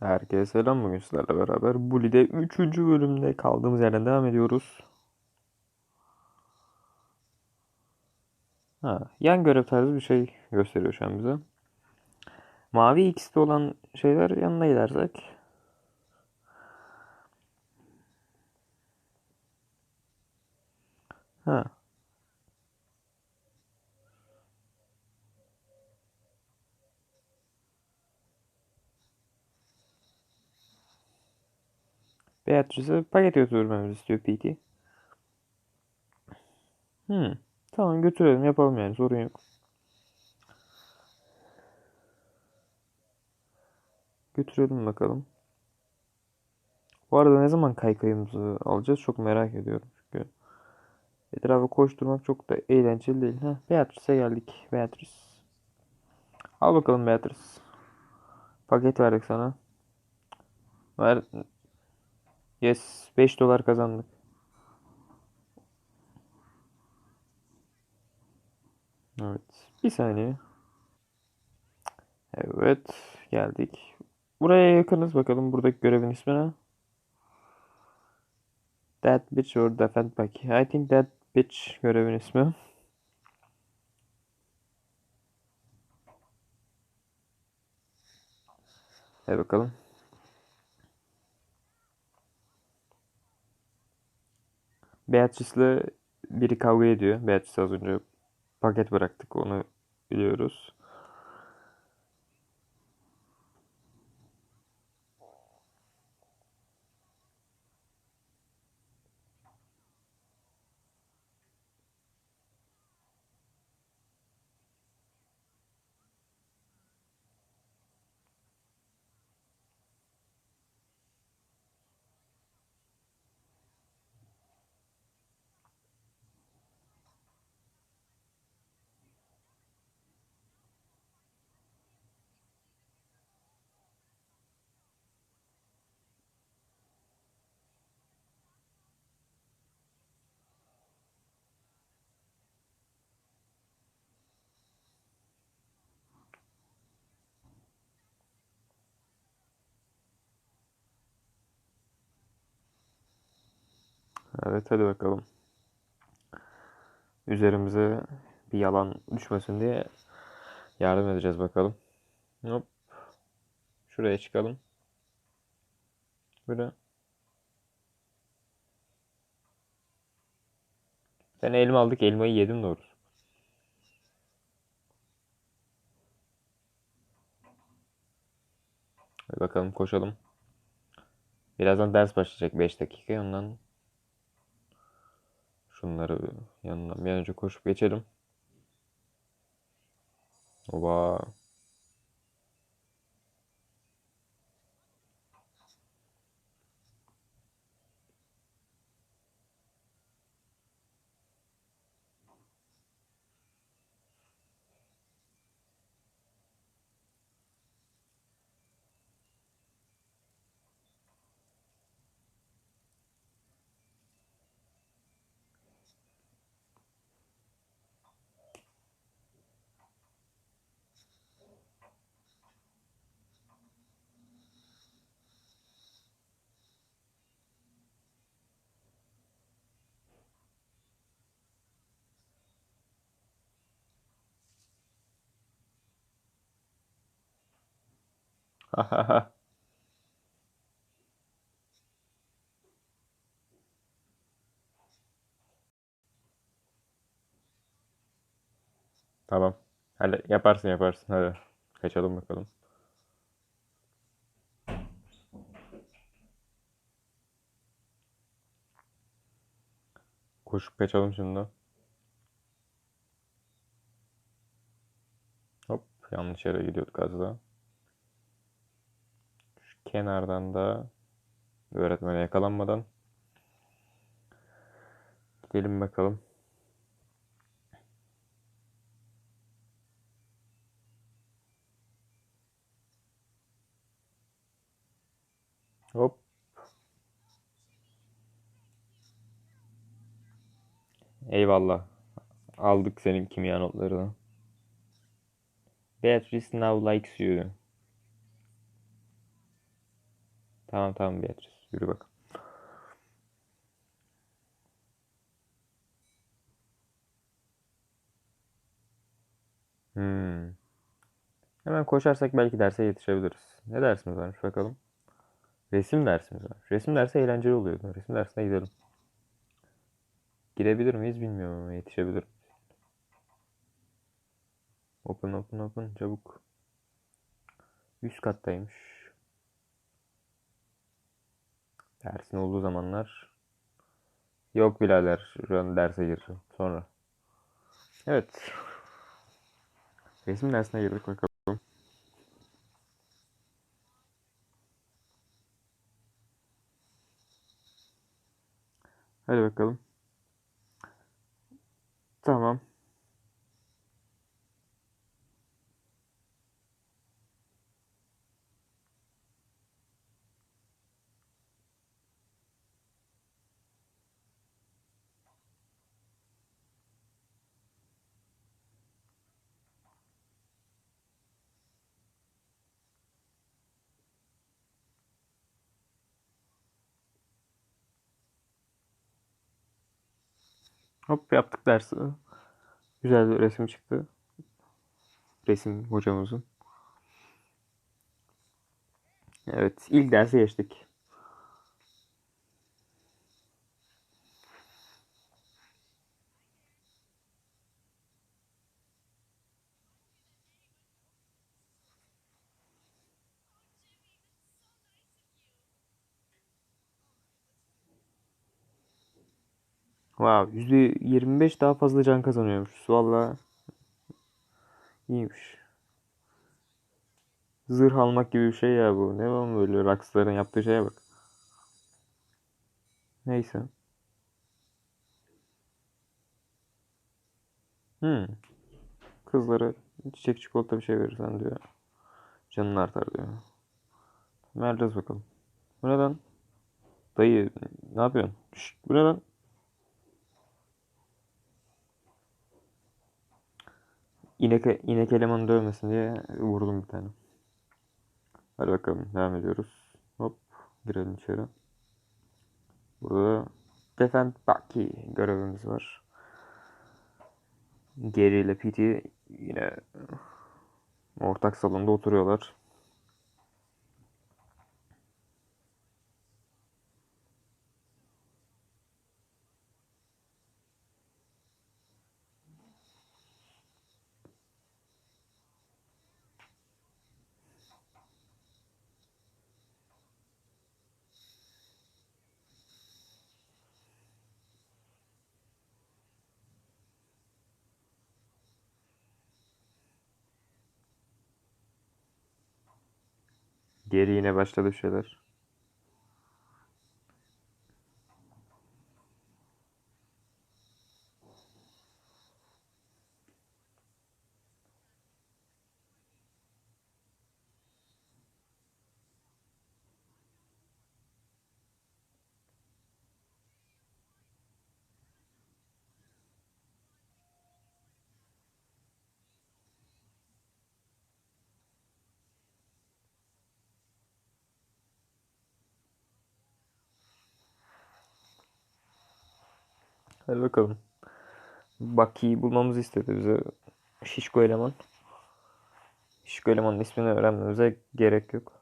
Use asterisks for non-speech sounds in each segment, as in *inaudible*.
Herkese selam bugün sizlerle beraber Bully'de 3. bölümde kaldığımız yerden devam ediyoruz. Ha, yan görev tarzı bir şey gösteriyor şu an bize. Mavi X'te olan şeyler yanına gidersek. Ha. Beatrice'e paket götürmemizi istiyor PT. Hmm. Tamam götürelim yapalım yani sorun yok. Götürelim bakalım. Bu arada ne zaman kaykayımızı alacağız çok merak ediyorum çünkü. Etrafa koşturmak çok da eğlenceli değil. Heh, Beatrice'e geldik. Beatrice. Al bakalım Beatrice. Paket verdik sana. Ver. Yes. 5 dolar kazandık. Evet. Bir saniye. Evet. Geldik. Buraya yakınız. Bakalım buradaki görevin ismi ne? That bitch or defend back. I think that bitch görevin ismi. Hadi bakalım. Beatrice'le biri kavga ediyor. Beatrice az önce paket bıraktık onu biliyoruz. Evet hadi bakalım. Üzerimize bir yalan düşmesin diye yardım edeceğiz bakalım. Hop. Şuraya çıkalım. Böyle. Sen elma aldık elmayı yedim doğrusu. Hadi bakalım koşalım. Birazdan ders başlayacak 5 dakika ondan şunları yanından bir an önce koşup geçelim. Oba. *laughs* Tamam. Hadi yaparsın yaparsın hadi. Kaçalım bakalım. Koşup kaçalım şimdi. Hop yanlış yere gidiyorduk az daha. Kenardan da öğretmene yakalanmadan gidelim bakalım. Hop. Eyvallah. Aldık senin kimya notlarını. Beatrice now likes you. Tamam tamam Beatrice. Yürü bakalım. Hmm. Hemen koşarsak belki derse yetişebiliriz. Ne dersimiz varmış bakalım. Resim dersimiz var. Resim dersi eğlenceli oluyordu. Resim dersine gidelim. Girebilir miyiz bilmiyorum ama yetişebilirim. Open open open çabuk. Üst kattaymış. Dersin olduğu zamanlar. Yok birader. Şu an derse gireceğim. Sonra. Evet. Resim dersine girdik bakalım. Hadi bakalım. Tamam. Hop yaptık dersi. Güzel bir resim çıktı. Resim hocamızın. Evet, ilk dersi geçtik. Wow, %25 daha fazla can kazanıyormuş. Valla iyiymiş. Zırh almak gibi bir şey ya bu. Ne var böyle Rockstar'ın yaptığı şeye bak. Neyse. Hmm. Kızlara çiçek çikolata bir şey verirsen diyor. Canın artar diyor. Vereceğiz bakalım. Bu ne lan? Dayı ne yapıyorsun? Şşt, bu ne İnek, inek elemanı dövmesin diye vurdum bir tane. Hadi bakalım devam ediyoruz. Hop girelim içeri. Burada Defend Bucky görevimiz var. Geri ile PT yine ortak salonda oturuyorlar. Geri yine başladı şeyler. Hadi bakalım. Bucky'yi bulmamızı istedi bize. Şişko eleman. Şişko elemanın ismini öğrenmemize gerek yok.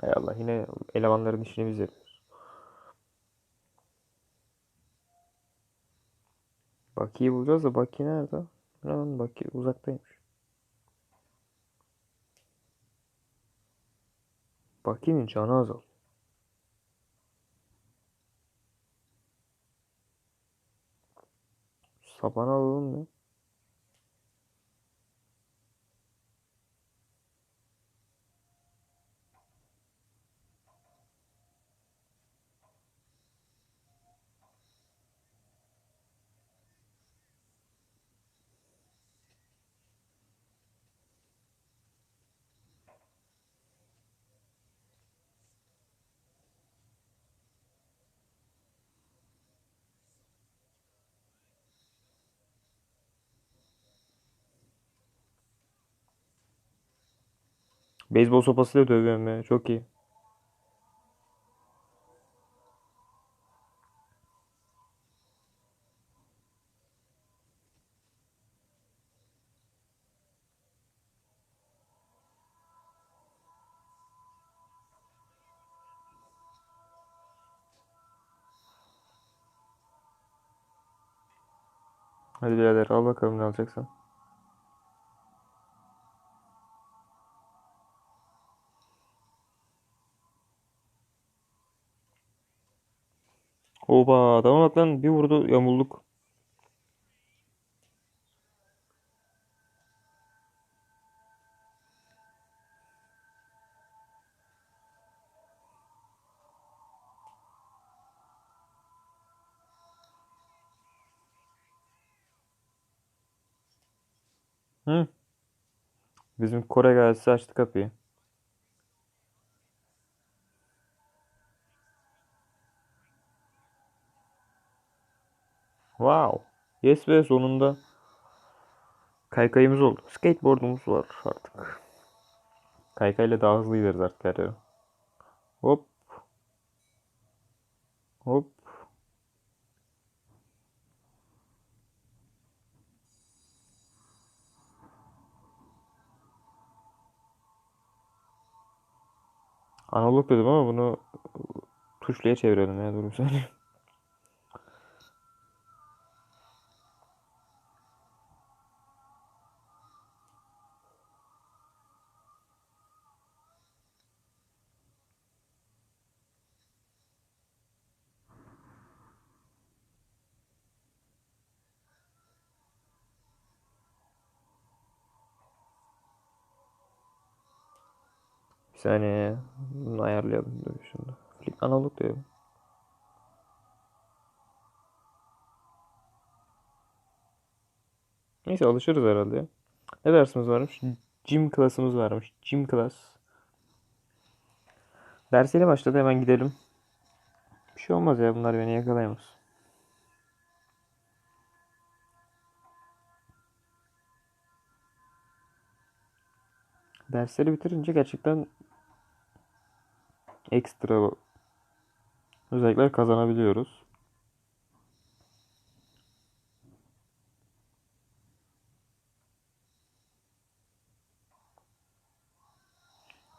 Hay Allah yine elemanların işini biz yapıyoruz. Bucky'yi bulacağız da Bucky nerede? Lan Bucky uzaktaymış. Bucky'nin canı azal. Sapanı alalım mı? Beyzbol sopasıyla dövüyorum ya. Çok iyi. Hadi birader al bakalım ne alacaksın. Oba adama bak bir vurdu yamulduk. Hı? Bizim Kore gazisi açtı kapıyı. Wow. Yes be sonunda kaykayımız oldu. Skateboardumuz var artık. Kaykayla daha hızlı gideriz artık her. Hop. Hop. Analog dedim ama bunu tuşluya çevirelim ya dur bir saniye. Saniye. Bunu ayarlayalım. Dur şunu. Flick analog diyorum. Neyse alışırız herhalde ya. Ne dersimiz varmış? Gym klasımız varmış. Gym class. Dersiyle başladı hemen gidelim. Bir şey olmaz ya bunlar beni yakalayamaz. Dersleri bitirince gerçekten ekstra özellikler kazanabiliyoruz.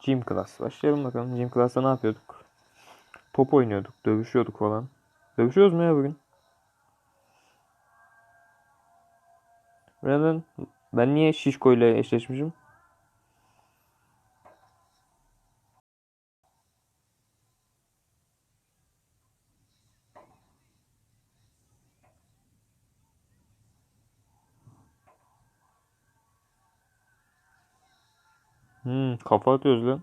Gym Class. Başlayalım bakalım. Gym Class'ta ne yapıyorduk? Top oynuyorduk, dövüşüyorduk falan. Dövüşüyoruz mu ya bugün? Neden? Ben niye Şişko ile eşleşmişim? Hmm, kafa atıyoruz lan.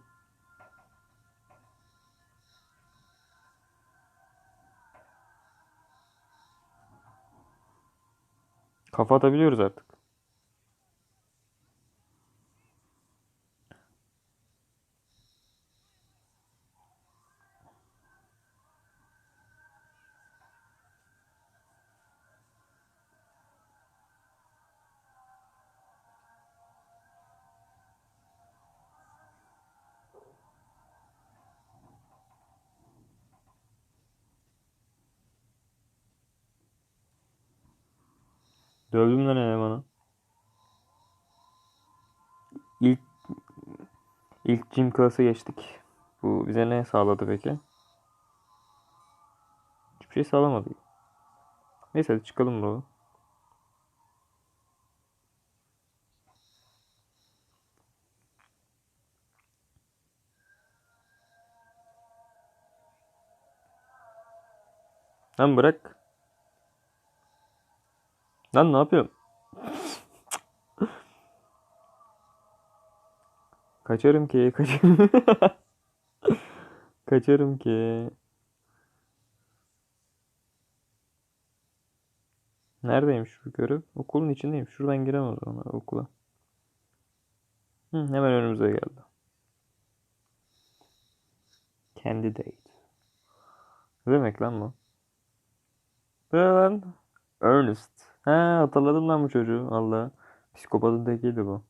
Kafa atabiliyoruz artık. Dövdüm lan elemanı. İlk ilk gym class'a geçtik. Bu bize ne sağladı peki? Hiçbir şey sağlamadı. Neyse hadi çıkalım buradan. Lan bırak. Lan ne yapıyorsun? Kaçarım ki, kaçarım. *laughs* Kaçarım ki. Neredeymiş bu görev? Okulun içindeyim. Şuradan giremez ona okula. Hı, hemen önümüze geldi. Candidate. Ne demek lan bu? Ne? Ernest. He hatırladım lan bu çocuğu. Allah. Psikopatın tekiydi bu.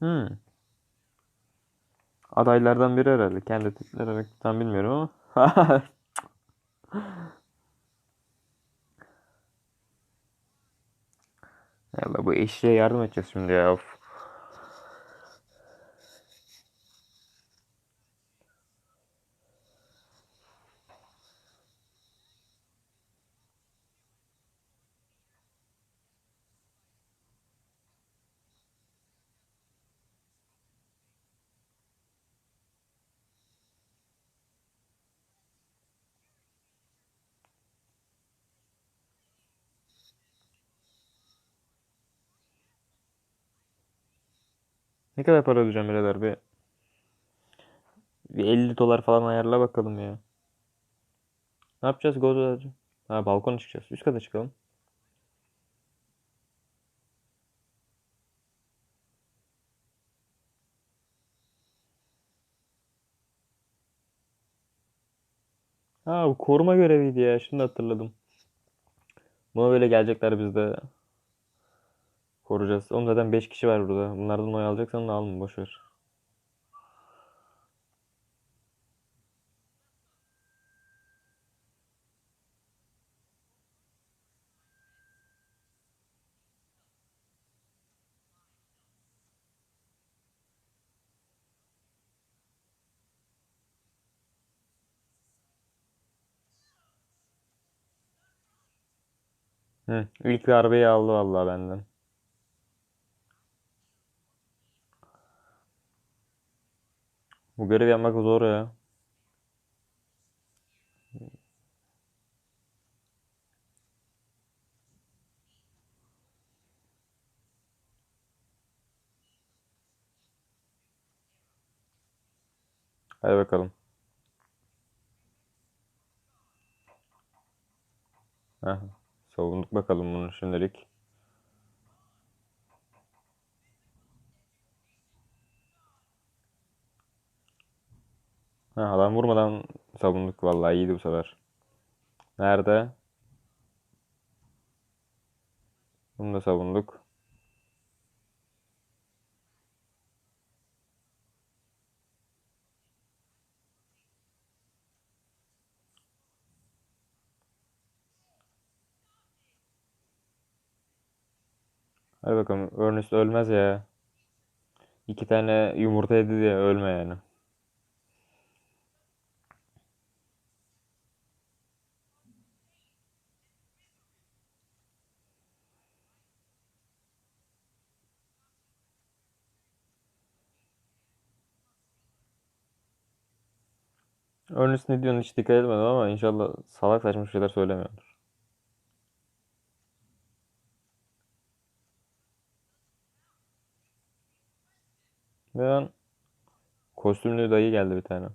Hmm. Adaylardan biri herhalde. Kendi tipleri tam bilmiyorum ama. *laughs* Yallah bu eşeğe yardım edeceğiz şimdi ya. Of. Ne kadar para ödeyeceğim birader bir, bir 50 dolar falan ayarla bakalım ya. Ne yapacağız Godo'da? Ha balkona çıkacağız. Üst kata çıkalım. Ha bu koruma göreviydi ya. Şimdi hatırladım. Buna böyle gelecekler biz de koruyacağız. Oğlum zaten 5 kişi var burada. Bunlardan oy alacaksan da alma boş ver. Hı, ilk darbeyi aldı vallahi benden. Bu görevi yapmak zor ya. Hadi bakalım. Heh, savunduk bakalım bunu şimdilik. Ha, adam vurmadan savunduk vallahi iyiydi bu sefer. Nerede? Bunu da savunduk. Hadi bakalım. Ernest ölmez ya. İki tane yumurta yedi diye ölme yani. Ernest ne diyorsun hiç dikkat etmedim ama inşallah salak saçma şeyler söylemiyordur. Lan kostümlü dayı geldi bir tane.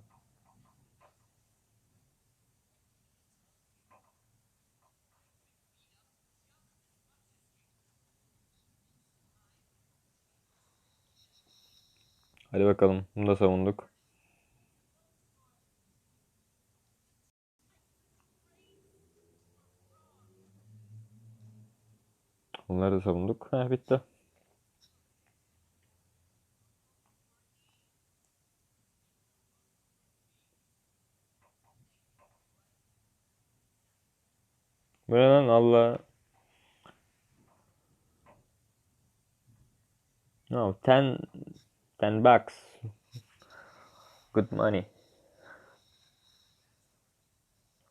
Hadi bakalım. Bunu da savunduk. Bunları da savunduk. Heh, bitti. Bu ne lan Allah. No, 10 10 bucks. Good money.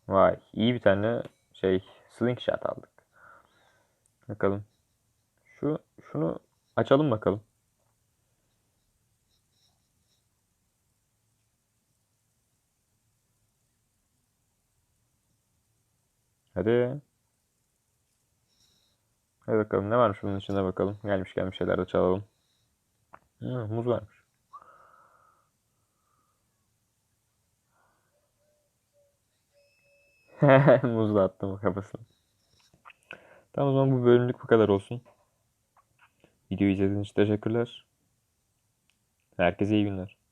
Vay, iyi bir tane şey slingshot aldık. Bakalım. Şu şunu açalım bakalım. Hadi. Hadi bakalım ne varmış bunun içinde bakalım. Gelmiş gelmiş şeyler de çalalım. Ha, muz varmış. *laughs* Muz da attım kafasına. Tamam o zaman bu bölümlük bu kadar olsun. Videoyu izlediğiniz için teşekkürler. Herkese iyi günler.